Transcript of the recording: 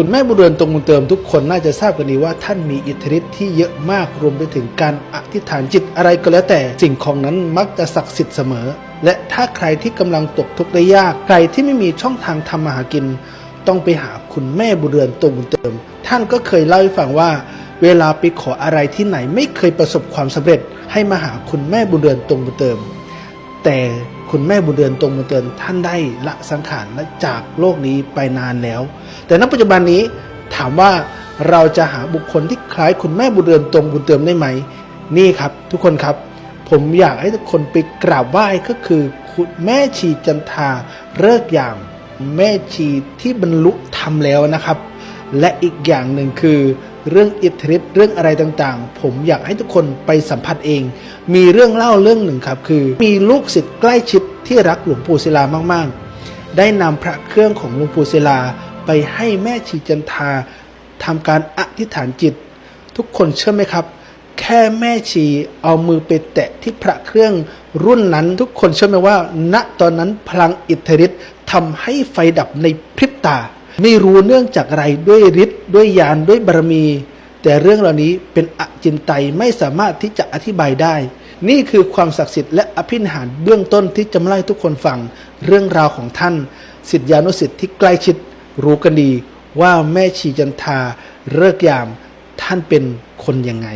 คุณแม่บุญเรือนตรงบุญเติมทุกคนน่าจะทราบกันดีว่าท่านมีอิทธิฤทธิ์ที่เยอะมากรวมไปถึงการอธิษฐานจิตอะไรก็แล้วแต่สิ่งของนั้นมักจะศักดิ์สิทธิ์เสมอ และถ้าใครที่กำลังตกทุกข์ได้ยากใครที่ไม่มีช่องทางทำมาหากิน ต้องไปหาคุณแม่บุญเรือนตรงบุญเติม ท่านก็เคยเล่าให้ฟังว่า เวลาไปขออะไรที่ไหนไม่เคยประสบความสำเร็จ ให้มาหาคุณแม่บุญเรือนตรงบุญเติม แต่คุณแม่บุญเรือนตรงบุญเตือนท่านได้ละสังขารและจากโลกนี้ไปนานแล้ว แต่ณปัจจุบันนี้ถามว่าเราจะหาบุคคลที่คล้ายคุณแม่บุญเรือนตรงบุญเติมได้ไหม นี่ครับ ทุกคนครับ ผมอยากให้ทุกคนไปกราบไหว้ก็คือคุณแม่ชีจันทาเลิกอย่างแม่ชีที่บรรลุธรรมแล้วนะครับ และอีกอย่างหนึ่งคือ เรื่องอิทธิฤทธิ์เรื่องอะไรต่างๆ ผมอยากให้ทุกคนไปสัมผัสเอง มีเรื่องเล่าเรื่องหนึ่งครับ คือ มีลูกศิษย์ใกล้ชิดที่รักหลวงปู่ศิลามากๆ ได้นำพระเครื่องของหลวงปู่ศิลา ไปให้แม่ชีจันทาทำการอธิษฐานจิต ทุกคนเชื่อไหมครับ แค่แม่ชีเอามือไปแตะที่พระเครื่องรุ่นนั้นทุกคนเชื่อไหมว่า ณตอนนั้นพลังอิทธิฤทธิ์ทำให้ไฟดับในพริบตา ไม่รู้เนื่องจากอะไรด้วยฤทธิ์ด้วยญาณด้วยบารมี แต่เรื่องเหล่านี้เป็นอจินไตยไม่สามารถที่จะอธิบายได้ นี่คือความศักดิ์สิทธิ์และอภินิหารเบื้องต้นที่จะมาเล่ทุกคนฟัง เรื่องราวของท่าน สิทธิานุสิทธิ์ที่ใกล้ชิด รู้กันดีว่าแม่ชีจันทาเลิกยามท่านเป็นคนยังไง